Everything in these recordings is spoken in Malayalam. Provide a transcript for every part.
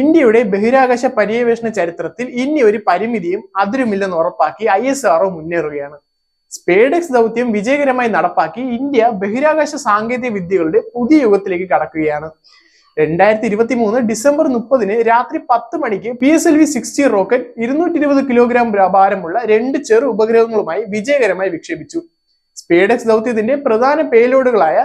ഇന്ത്യയുടെ ബഹിരാകാശ പര്യവേഷണ ചരിത്രത്തിൽ ഇനി ഒരു പരിമിതിയും അതിരുമില്ലെന്ന് ഉറപ്പാക്കി ഐ എസ് ആർഒ മുന്നേറുകയാണ്. സ്പേഡെക്സ് ദൗത്യം വിജയകരമായി നടപ്പാക്കി ഇന്ത്യ ബഹിരാകാശ സാങ്കേതിക വിദ്യകളുടെ പുതിയ യുഗത്തിലേക്ക് കടക്കുകയാണ്. രണ്ടായിരത്തി ഇരുപത്തി മൂന്ന് ഡിസംബർ മുപ്പതിന് രാത്രി പത്ത് മണിക്ക് P S L V sixty rocket ഇരുന്നൂറ്റി ഇരുപത് കിലോഗ്രാം ഭാരമുള്ള രണ്ട് ചെറു ഉപഗ്രഹങ്ങളുമായി വിജയകരമായി വിക്ഷേപിച്ചു. സ്പേഡെക്സ് ദൗത്യത്തിന്റെ പ്രധാന പേലോഡുകളായ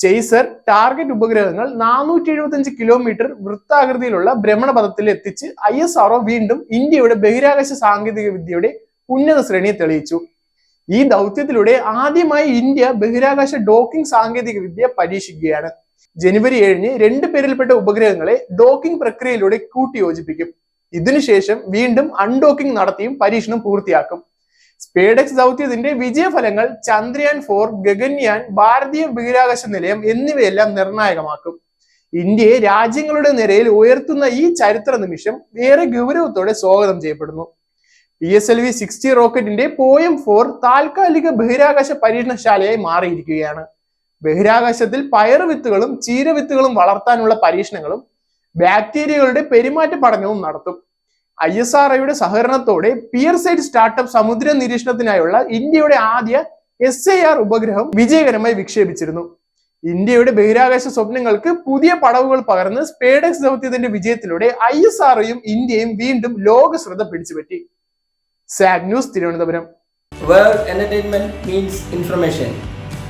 ചെയ്സർ ടാർഗറ്റ് ഉപഗ്രഹങ്ങൾ നാനൂറ്റി എഴുപത്തി കിലോമീറ്റർ വൃത്താകൃതിയിലുള്ള ഭ്രമണപഥത്തിൽ എത്തിച്ച് ഐ എസ് ആർഒ വീണ്ടും ഇന്ത്യയുടെ ബഹിരാകാശ സാങ്കേതിക വിദ്യയുടെ ഉന്നത ശ്രേണിയെ തെളിയിച്ചു. ഈ ദൗത്യത്തിലൂടെ ആദ്യമായി ഇന്ത്യ ബഹിരാകാശ ഡോക്കിംഗ് സാങ്കേതിക വിദ്യ പരീക്ഷിക്കുകയാണ്. ജനുവരി ഏഴിന് രണ്ട് പേരിൽപ്പെട്ട ഉപഗ്രഹങ്ങളെ ഡോക്കിംഗ് പ്രക്രിയയിലൂടെ കൂട്ടിയോജിപ്പിക്കും. ഇതിനുശേഷം വീണ്ടും അൺഡോക്കിംഗ് നടത്തിയും പരീക്ഷണം പൂർത്തിയാക്കും. സ്പേഡെക്സ് ദൗത്യത്തിന്റെ വിജയഫലങ്ങൾ ചന്ദ്രയാൻ ഫോർ ഗഗൻയാൻ ഭാരതീയ ബഹിരാകാശ നിലയം എന്നിവയെല്ലാം നിർണായകമാക്കും. ഇന്ത്യയെ രാജ്യങ്ങളുടെ നിരയിൽ ഉയർത്തുന്ന ഈ ചരിത്ര നിമിഷം ഏറെ ഗൗരവത്തോടെ സ്വാഗതം ചെയ്യപ്പെടുന്നു. P S L V sixty റോക്കറ്റിന്റെ POEM four താൽക്കാലിക ബഹിരാകാശ പരീക്ഷണശാലയായി മാറിയിരിക്കുകയാണ്. ബഹിരാകാശത്തിൽ പയറുവിത്തുകളും ചീരവിത്തുകളും വളർത്താനുള്ള പരീക്ഷണങ്ങളും ബാക്ടീരിയകളുടെ പെരുമാറ്റ പഠനവും നടത്തും. ഐ എസ് ആർ ഐയുടെ സഹകരണത്തോടെ പിയർ സൈഡ് സ്റ്റാർട്ടപ്പ് സമുദ്ര നിരീക്ഷണത്തിനായുള്ള ഇന്ത്യയുടെ ആദ്യ എസ് ഐ ആർ ഉപഗ്രഹം വിജയകരമായി വിക്ഷേപിച്ചിരുന്നു. ഇന്ത്യയുടെ ബഹിരാകാശ സ്വപ്നങ്ങൾക്ക് പുതിയ പടവുകൾ പകർന്ന് സ്പേഡക്സ് ദൗത്യത്തിന്റെ വിജയത്തിലൂടെ ഐ എസ് ആർഒയും ഇന്ത്യയും വീണ്ടും ലോക ശ്രദ്ധ പിടിച്ചുപറ്റി. Zag news Thiruvananthapuram. World entertainment means information.